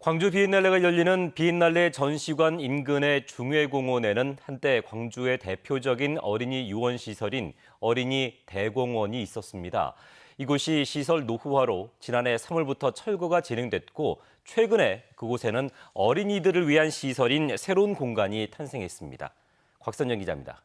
광주 비엔날레가 열리는 비엔날레 전시관 인근의 중회공원에는 한때 광주의 대표적인 어린이 유원 시설인 어린이 대공원이 있었습니다. 이곳이 시설 노후화로 지난해 3월부터 철거가 진행됐고 최근에 그곳에는 어린이들을 위한 시설인 새로운 공간이 탄생했습니다. 곽선영 기자입니다.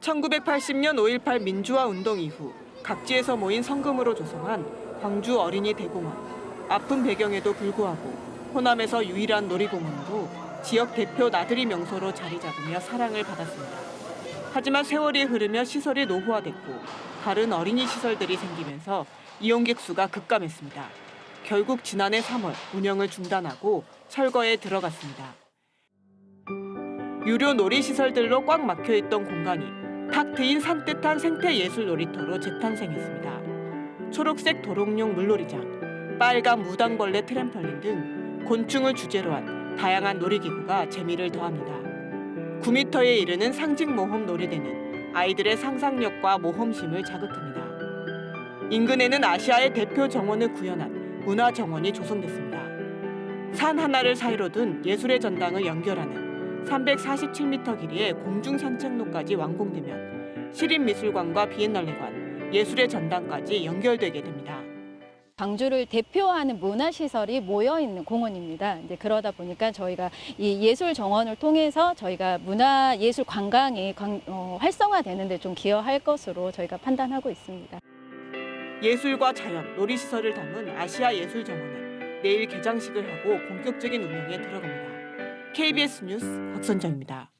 1980년 5.18 민주화 운동 이후 각지에서 모인 성금으로 조성한 광주 어린이 대공원. 아픈 배경에도 불구하고 호남에서 유일한 놀이공원으로 지역 대표 나들이 명소로 자리 잡으며 사랑을 받았습니다. 하지만 세월이 흐르며 시설이 노후화됐고 다른 어린이 시설들이 생기면서 이용객 수가 급감했습니다. 결국 지난해 3월 운영을 중단하고 철거에 들어갔습니다. 유료 놀이시설들로 꽉 막혀 있던 공간이 탁 트인 산뜻한 생태예술 놀이터로 재탄생했습니다. 초록색 도롱뇽 물놀이장, 빨간 무당벌레 트램펄린 등 곤충을 주제로 한 다양한 놀이기구가 재미를 더합니다. 9m에 이르는 상징 모험 놀이대는 아이들의 상상력과 모험심을 자극합니다. 인근에는 아시아의 대표 정원을 구현한 문화 정원이 조성됐습니다. 산 하나를 사이로 둔 예술의 전당을 연결하는 347m 길이의 공중 산책로까지 완공되면 시립미술관과 비엔날레관, 예술의 전당까지 연결되게 됩니다. 광주를 대표하는 문화시설이 모여 있는 공원입니다. 이제 그러다 보니까 저희가 이 예술 정원을 통해서 저희가 문화 예술 관광이 관- 어, 활성화되는 데 좀 기여할 것으로 저희가 판단하고 있습니다. 예술과 자연, 놀이시설을 담은 아시아 예술 정원은 내일 개장식을 하고 본격적인 운영에 들어갑니다. KBS 뉴스 곽선정입니다.